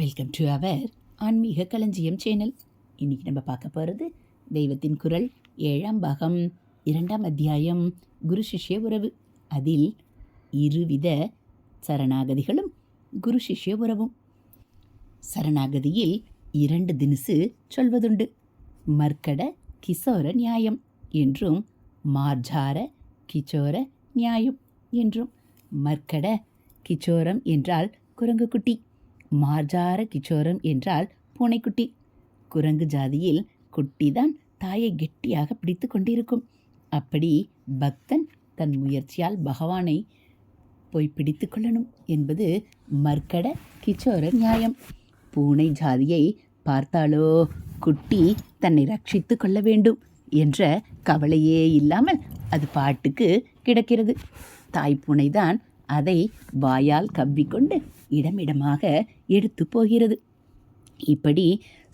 Welcome to our ஆன்மீக களஞ்சியம் channel இன்றைக்கி நம்ம பார்க்க போகிறது தெய்வத்தின் குரல் ஏழாம் பாகம் இரண்டாம் அத்தியாயம் குரு சிஷ்ய உறவு. அதில் இருவித சரணாகதிகளும் குரு சிஷ்ய உறவும். சரணாகதியில் இரண்டு தினசு சொல்வதுண்டு. மர்க்கட கிசோர நியாயம் என்றும் மார்ஜார கிச்சோர நியாயம் என்றும். மர்க்கட கிச்சோரம் என்றால் குரங்குக்குட்டி. மார்ஜார கிச்சோரம் என்றால் பூனைக்குட்டி. குரங்கு ஜாதியில் குட்டிதான் தாயை கெட்டியாக பிடித்து கொண்டிருக்கும். அப்படி பக்தன் தன் முயற்சியால் பகவானை போய் பிடித்து கொள்ளணும் என்பது மர்க்கட கிச்சோர நியாயம். பூனை ஜாதியை பார்த்தாலோ குட்டி தன்னை ரட்சித்து கொள்ள வேண்டும் என்ற கவலையே இல்லாமல் அது பாட்டுக்கு கிடக்கிறது. தாய்ப்பூனைதான் அதை வாயால் கவ்விக்கொண்டு இடமிடமாக எடுத்து போகிறது. இப்படி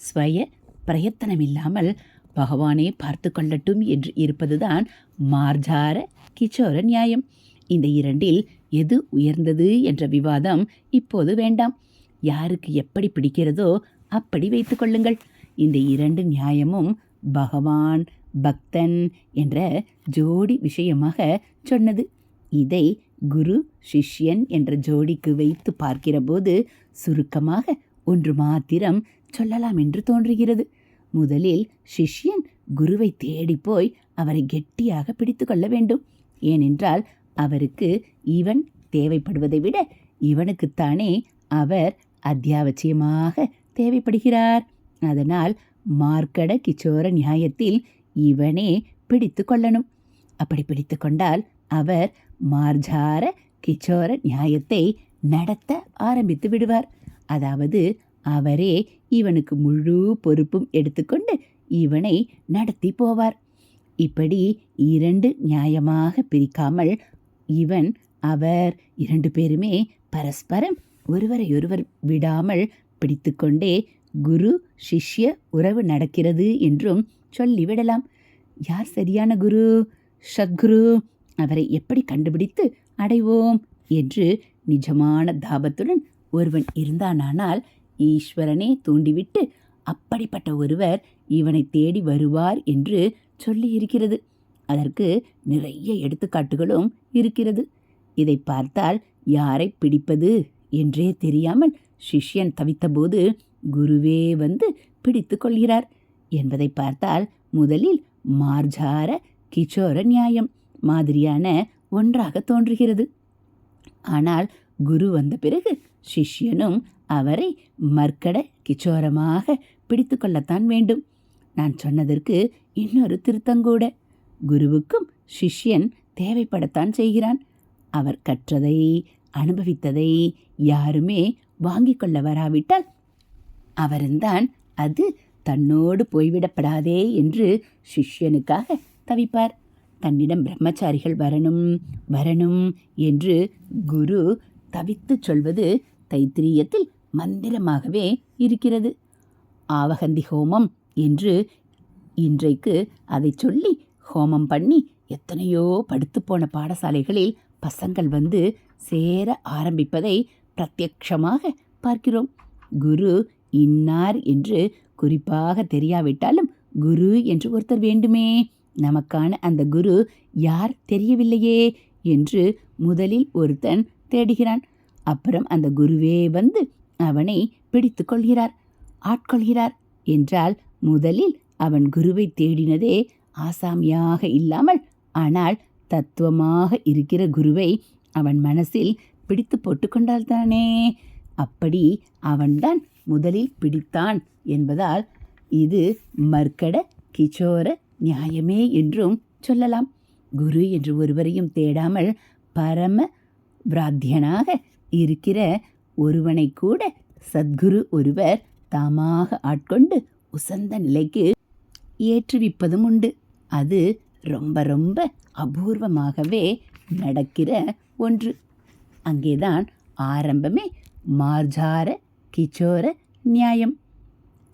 ஸ்வய பிரயத்தனமில்லாமல் பகவானே பார்த்து கொள்ளட்டும் என்று இருப்பதுதான் மார்ஜார கிச்சோர நியாயம். இந்த இரண்டில் எது உயர்ந்தது என்ற விவாதம் இப்போது வேண்டாம். யாருக்கு எப்படி பிடிக்கிறதோ அப்படி வைத்துக்கொள்ளுங்கள் இந்த இரண்டு நியாயமும் பகவான் பக்தன் என்ற ஜோடி விஷயமாக சொன்னது. இதை குரு சிஷ்யன் என்ற ஜோடிக்கு வைத்து பார்க்கிறபோது சுருக்கமாக ஒன்று மாத்திரம் சொல்லலாம் என்று தோன்றுகிறது. முதலில் சிஷ்யன் குருவை தேடி போய் அவரை கெட்டியாக பிடித்து கொள்ள வேண்டும். ஏனென்றால் அவருக்கு இவன் தேவைப்படுவதை விட இவனுக்குத்தானே அவர் அத்தியாவசியமாக தேவைப்படுகிறார். அதனால் மார்க்கட கிச்சோர நியாயத்தில் இவனே பிடித்து கொள்ளணும். அப்படி பிடித்து கொண்டால் அவர் மார்ஜார கிச்சோர நியாயத்தை நடத்த ஆரம்பித்து விடுவார். அதாவது அவரே இவனுக்கு முழு பொறுப்பும் எடுத்துக்கொண்டு இவனை நடத்தி போவார். இப்படி இரண்டு நியாயமாக பிரிக்காமல் இவன் அவர் இரண்டு பேருமே பரஸ்பரம் ஒருவரையொருவர் விடாமல் பிடித்துக்கொண்டே குரு சிஷ்ய உறவு நடக்கிறது என்றும் சொல்லிவிடலாம். யார் சரியான குரு? சத்குரு. அவரை எப்படி கண்டுபிடித்து அடைவோம் என்று நிஜமான தாபத்துடன் ஒருவன் இருந்தானானால் ஈஸ்வரனே தூண்டிவிட்டு அப்படிப்பட்ட ஒருவர் இவனை தேடி வருவார் என்று சொல்லியிருக்கிறது. அதற்கு நிறைய எடுத்துக்காட்டுகளும் இருக்கிறது. இதை பார்த்தால் யாரை பிடிப்பது என்றே தெரியாமல் சிஷ்யன் தவித்தபோது குருவே வந்து பிடித்து கொள்கிறார். என்பதை பார்த்தால் முதலில் மார்ஜார கிச்சோர நியாயம் மாதிரியான ஒன்றாக தோன்றுகிறது. ஆனால் குரு வந்த பிறகு சிஷ்யனும் அவரை மர்க்கட கிச்சோரமாக பிடித்து கொள்ளத்தான் வேண்டும். நான் சொன்னதற்கு இன்னொரு திருத்தங்கூட குருவுக்கும் சிஷ்யன் தேவைப்படத்தான் செய்கிறான். அவர் கற்றதை அனுபவித்ததை யாருமே வாங்கிக் கொள்ள வராவிட்டால் அவருந்தான் அது தன்னோடு போய்விடப்படாதே என்று சிஷ்யனுக்காக தவிப்பார். தன்னிடம் பிரம்மச்சாரிகள் வரணும் வரணும் என்று குரு தவித்துச் சொல்வது தைத்திரியத்தில் மந்திரமாகவே இருக்கிறது. ஆவகந்தி ஹோமம் என்று இன்றைக்கு அதை சொல்லி ஹோமம் பண்ணி எத்தனையோ படுத்துப்போன பாடசாலைகளில் பசங்கள் வந்து சேர ஆரம்பிப்பதை பிரத்யக்ஷமாக பார்க்கிறோம். குரு இன்னார் என்று குறிப்பாக தெரியாவிட்டாலும் குரு என்று ஒருத்தர் வேண்டுமே. நமக்கான அந்த குரு யார் தெரியவில்லையே என்று முதலில் ஒருத்தன் தேடுகிறான். அப்புறம் அந்த குருவே வந்து அவனை பிடித்து கொள்கிறார். ஆட்கொள்கிறார் என்றால் முதலில் அவன் குருவை தேடினதே ஆசாமியாக இல்லாமல் ஆனால் தத்துவமாக இருக்கிற குருவை அவன் மனசில் பிடித்து போட்டுக்கொண்டால்தானே அப்படி அவன்தான் முதலில் பிடித்தான் என்பதால் இது மர்க்கட கிச்சோர நியாயமே என்றும் சொல்லலாம். குரு என்று ஒருவரையும் தேடாமல் பரம பிராத்தியனாக இருக்கிற ஒருவனை கூட சத்குரு ஒருவர் தாமாக ஆட்கொண்டு உசந்த நிலைக்கு ஏற்றுவிப்பதும் உண்டு. அது ரொம்ப ரொம்ப அபூர்வமாகவே நடக்கிற ஒன்று. அங்கேதான் ஆரம்பமே மார்ஜார கிச்சோர நியாயம்.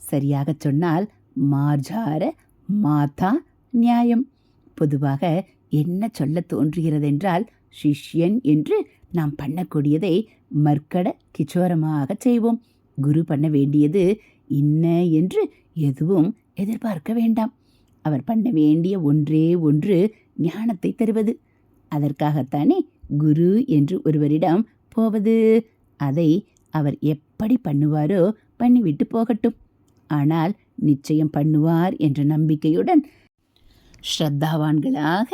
சரியாகச் சொன்னால் மார்ஜார மாதா நியாயம். பொதுவாக என்ன சொல்ல தோன்றுகிறதென்றால் சிஷ்யன் என்று நாம் பண்ணக்கூடியதை மர்க்கட கிச்சோரமாக செய்வோம். குரு பண்ண வேண்டியது இன்ன என்று எதுவும் எதிர்பார்க்க வேண்டாம். அவர் பண்ண வேண்டிய ஒன்றே ஒன்று ஞானத்தை தருவது. அதற்காகத்தானே குரு என்று ஒருவரிடம் போவது. அதை அவர் எப்படி பண்ணுவாரோ பண்ணிவிட்டு போகட்டும். ஆனால் நிச்சயம் பண்ணுவார் என்ற நம்பிக்கையுடன் ஸ்ரத்தாவான்களாக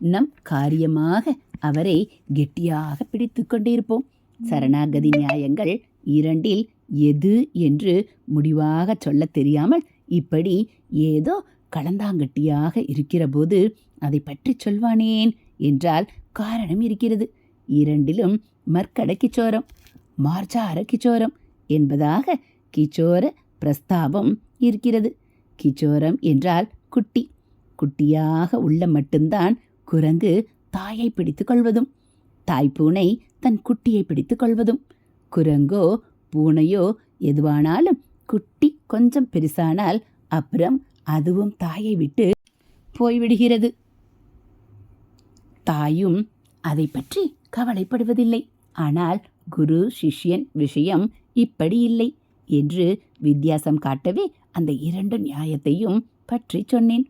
நம் காரியமாக அவரை கெட்டியாக பிடித்து கொண்டிருப்போம். சரணாகதி நியாயங்கள் இரண்டில் எது என்று முடிவாக சொல்லத் தெரியாமல் இப்படி ஏதோ கலந்தாங்கட்டியாக இருக்கிறபோது அதை பற்றி சொல்வானேன் என்றால் காரணம் இருக்கிறது. இரண்டிலும் மர்க்கட கிச்சோரம் மார்ஜார கிச்சோரம் என்பதாக கிச்சோர பிரஸ்தாபம் இருக்கிறது. கிச்சோரம் என்றால் குட்டி. குட்டியாக உள்ள மட்டும்தான் குரங்கு தாயை பிடித்து கொள்வதும் தாய்ப்பூனை தன் குட்டியை பிடித்து கொள்வதும். குரங்கோ பூனையோ எதுவானாலும் குட்டி கொஞ்சம் பெருசானால் அப்புறம் அதுவும் தாயை விட்டு போய்விடுகிறது. தாயும் அதை பற்றி கவலைப்படுவதில்லை. ஆனால் குரு சிஷ்யன் விஷயம் இப்படி இல்லை என்று வித்தியாசம் காட்டவே அந்த இரண்டு நியாயத்தையும் பற்றி சொன்னேன்.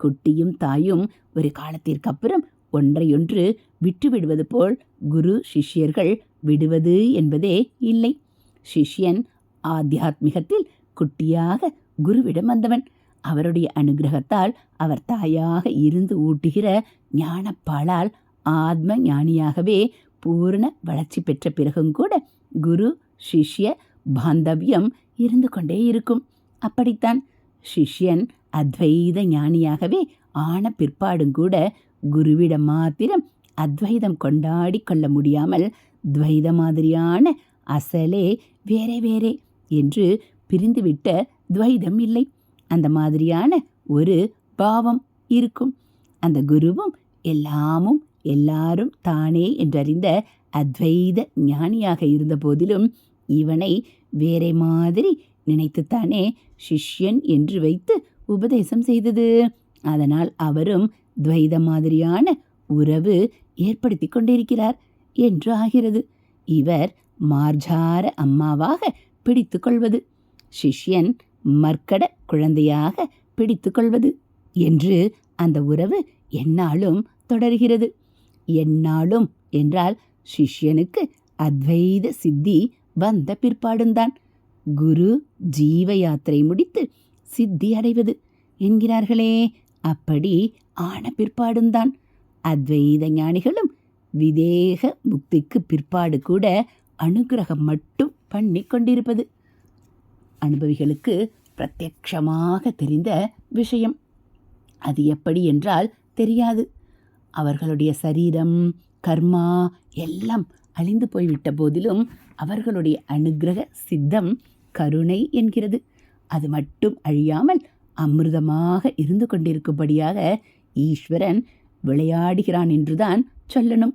குட்டியும் தாயும் ஒரு காலத்திற்கு அப்புறம் ஒன்றையொன்று விட்டு விடுவது போல் குரு சிஷ்யர்கள் விடுவது என்பதே இல்லை. சிஷ்யன் ஆத்தியாத்மிகத்தில் குட்டியாக குருவிடம் வந்தவன். அவருடைய அனுகிரகத்தால் அவர் தாயாக இருந்து ஊட்டுகிற ஞானப்பாளால் ஆத்ம ஞானியாகவே பூர்ண வளர்ச்சி பெற்ற பிறகும் கூட குரு சிஷ்ய பாந்தவியம் இருந்து கொண்டே இருக்கும். அப்படித்தான். சிஷ்யன் அத்வைத ஞானியாகவே ஆன பிற்பாடும் கூட குருவிடம் மாத்திரம் அத்வைதம் கொண்டாடி கொள்ள முடியாமல் துவைத மாதிரியான அசலே வேறே வேறே என்று பிரிந்துவிட்ட துவைதம் இல்லை. அந்த மாதிரியான ஒரு பாவம் இருக்கும். அந்த குருவும் எல்லாமும் எல்லாரும் தானே என்றறிந்த அத்வைத ஞானியாக இருந்த போதிலும் இவனை வேறே மாதிரி நினைத்துத்தானே சிஷ்யன் என்று வைத்து உபதேசம் செய்தது. அதனால் அவரும் துவைத மாதிரியான உறவு ஏற்படுத்தி கொண்டிருக்கிறார் என்று ஆகிறது. இவர் மார்ஜார அம்மாவாக பிடித்து கொள்வது சிஷ்யன் மர்க்கட குழந்தையாக பிடித்து கொள்வது என்று அந்த உறவு என்னாலும் தொடர்கிறது. என்னாலும் என்றால் சிஷ்யனுக்கு அத்வைத சித்தி வந்த பிற்பாடுந்தான். குரு ஜீவ யாத்திரை முடித்து சித்தி அடைவது. என்கிறார்களே அப்படி ஆன பிற்பாடுந்தான் அத்வைத ஞானிகளும் விதேக முக்திக்கு பிற்பாடு கூட அனுகிரகம் மட்டும் பண்ணி கொண்டிருப்பது. அனுபவிகளுக்கு பிரத்யக்ஷமாக தெரிந்த விஷயம். அது எப்படி என்றால் தெரியாது. அவர்களுடைய சரீரம் கர்மா எல்லாம் அழிந்து போய்விட்ட போதிலும் அவர்களுடைய அனுகிரக சித்தம் கருணை என்கிறது. அது மட்டும் அழியாமல் அமிர்தமாக இருந்து கொண்டிருக்கும்படியாக ஈஸ்வரன் விளையாடுகிறான் என்றுதான் சொல்லணும்.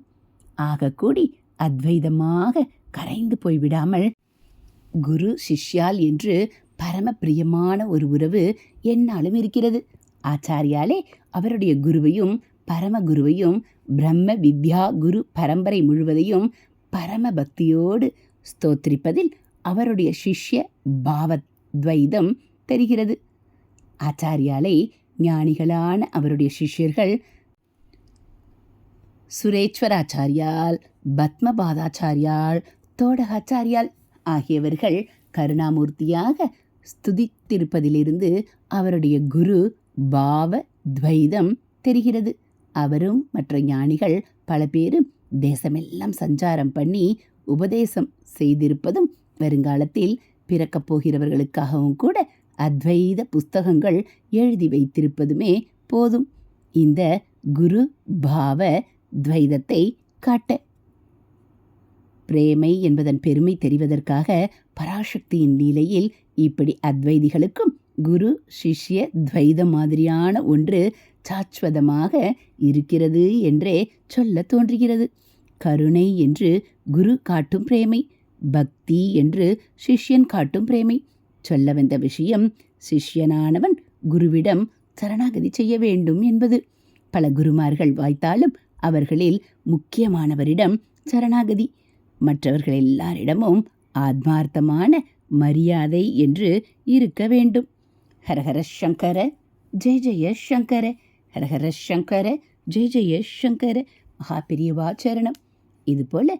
ஆகக்கூடி அத்வைதமாக கரைந்து போய்விடாமல் குரு சிஷ்யால் என்று பரம பிரியமான ஒரு உறவு என்னாலும் இருக்கிறது. ஆச்சாரியாலே அவருடைய குருவையும் பரம குருவையும் பிரம்ம வித்யா குரு பரம்பரை முழுவதையும் பரம பக்தியோடு ஸ்தோத்திரிப்பதில் அவருடைய சிஷ்ய பாவத்வைதம் தெரிகிறது. ஆச்சாரியாலை ஞானிகளான அவருடைய சிஷ்யர்கள் சுரேஸ்வராச்சாரியால் பத்மபாதாச்சாரியால் தோடகாச்சாரியால் ஆகியவர்கள் கருணாமூர்த்தியாக ஸ்துதித்திருப்பதிலிருந்து அவருடைய குரு பாவ துவைதம் தெரிகிறது. அவரும் மற்ற ஞானிகள் பல பேரும் தேசமெல்லாம் சஞ்சாரம் பண்ணி உபதேசம் செய்திருப்பதும் வருங்காலத்தில் பிறக்கப் போகிறவர்களுக்காகவும் கூட அத்வைத புஸ்தகங்கள் எழுதி வைத்திருப்பதுமே போதும். இந்த குரு பாவ துவைதத்தை காட்ட பிரேமை என்பதன் பெருமை தெரிவதற்காக பராசக்தியின் லீலையில் இப்படி அத்வைதிகளுக்கும் குரு சிஷ்ய துவைத மாதிரியான ஒன்று சாஸ்வதமாக இருக்கிறது என்றே சொல்ல தோன்றுகிறது. கருணை என்று குரு காட்டும் பிரேமை. பக்தி என்று சிஷ்யன் காட்டும் பிரேமை. சொல்ல வந்த விஷயம் சிஷ்யனானவன் குருவிடம் சரணாகதி செய்ய வேண்டும் என்பது. பல குருமார்கள் வாய்த்தாலும் அவர்களில் முக்கியமானவரிடம் சரணாகதி. மற்றவர்கள் எல்லாரிடமும் ஆத்மார்த்தமான மரியாதை என்று இருக்க வேண்டும். ஹரஹர சங்கர ஜெய ஜெய சங்கர ஹரஹர சங்கர ஜெய ஜெய சங்கர மகா பெரியவாச்சரணம் இதுபோல்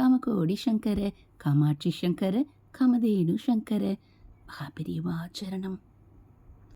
காமகோடி சங்கர காமாட்சி சங்கர காமதேனு சங்கர. மகாபெரியவாச்சரணம்